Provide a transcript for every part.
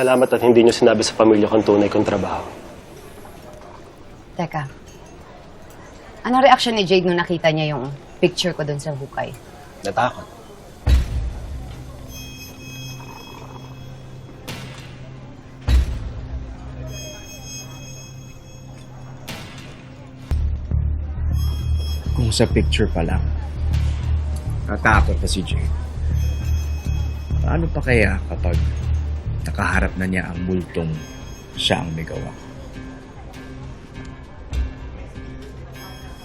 Salamat at hindi niyo sinabi sa pamilya kong tunay kong trabaho. Teka. Anong reaction ni Jade nung nakita niya yung picture ko dun sa hukay? Natakot. Kung sa picture pa lang, natakot na si Jade. Paano pa kaya kapag nakaharap na niya ang multong siya ang may gawa?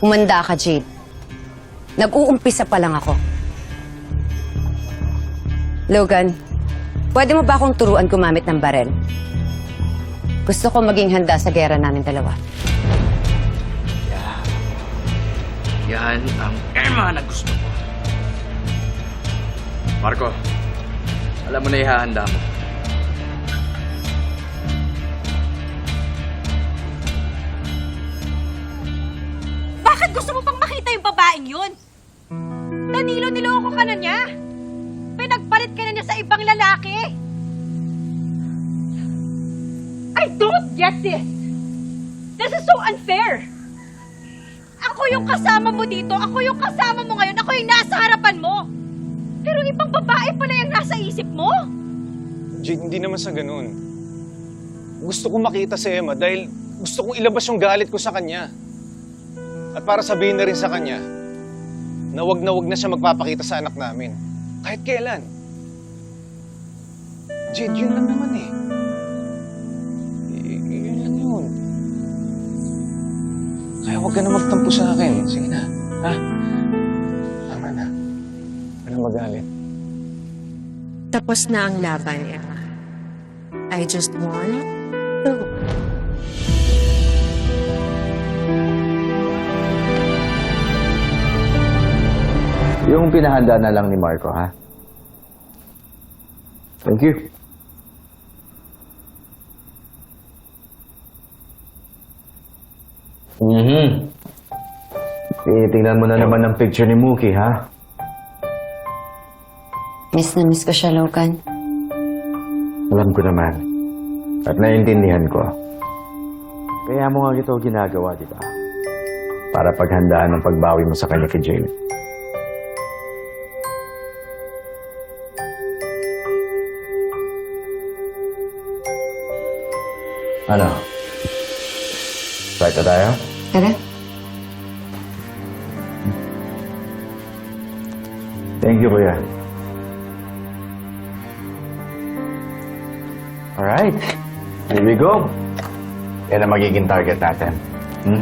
Humanda ka, Jade. Nag-uumpisa pa lang ako. Logan, pwede mo ba akong turuan gumamit ng barel? Gusto ko maging handa sa gera namin dalawa. Yan ang Emma na gusto ko. Marco, alam mo na ihahanda mo. Gusto mo pang makita yung babaeng yun? Danilo, niloko ka na niya. Pinagpalit ka na niya sa ibang lalaki. I don't get this. This is so unfair. Ako yung kasama mo dito. Ako yung kasama mo ngayon. Ako yung nasa harapan mo. Pero ibang babae pala yung nasa isip mo. Jade, hindi naman sa ganun. Gusto kong makita si Emma dahil gusto kong ilabas yung galit ko sa kanya. At para sabihin na rin sa kanya na wag na wag na siya magpapakita sa anak namin. Kahit kailan. Jade, yun lang naman eh. Y- yun lang yun. Kaya wag ka na magtampo sa akin. Sige na. Ha? Tama na. Wala magalit. Tapos na ang laban. I just want to Yung pinahanda na lang ni Marco, ha? Thank you. Mhm. Eh, tingnan mo na naman ang picture ni Mookie, ha? Miss na miss ko siya, Logan. Alam ko naman. At naiintindihan ko. Kaya mo nga ito ginagawa, di ba? Para paghandaan ang pagbawi mo sa kanya kay Jane. Ano? Start na tayo? Tara. Thank you, Kuya. Alright. Here we go. Yan ang magiging target natin. Hmm?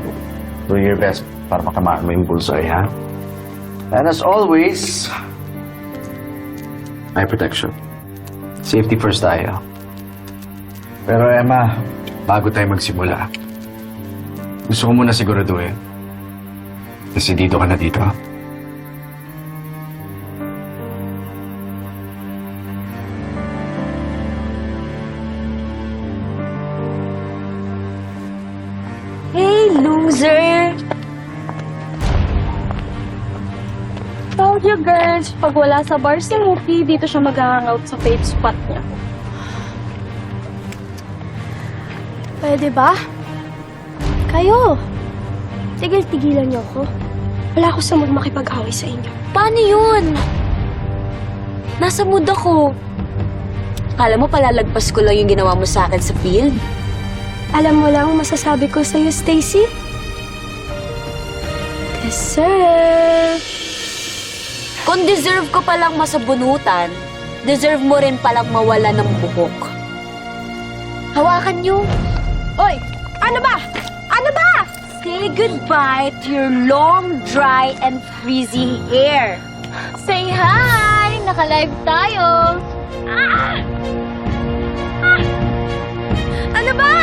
Do your best para makamaan mo yung bullseye, ha? And as always, my protection. Safety first tayo. Pero Emma, bago tayo magsimula, gusto ko muna siguraduhin. Kasi dito ka na dito. Hey, loser! Told you girls, pag wala sa bar si Mookie, dito siya mag-hangout sa fave spot niya. Pwede ba? Kayo! Tigil-tigilan niyo ako. Wala ako sa mood makipag-away sa inyo. Paano yun? Nasa mood ako. Kala mo palalagpas ko lang yung ginawa mo sa akin sa field? Alam mo lang ang masasabi ko sa'yo, Stacy? Deserve! Kung deserve ko palang masabunutan, deserve mo rin palang mawala ng buhok. Hawakan niyo. Oy! Ano ba? Ano ba? Say goodbye to your long, dry, and frizzy hair. Say hi! Naka-live tayo! Ah! Ah! ah! Ano ba?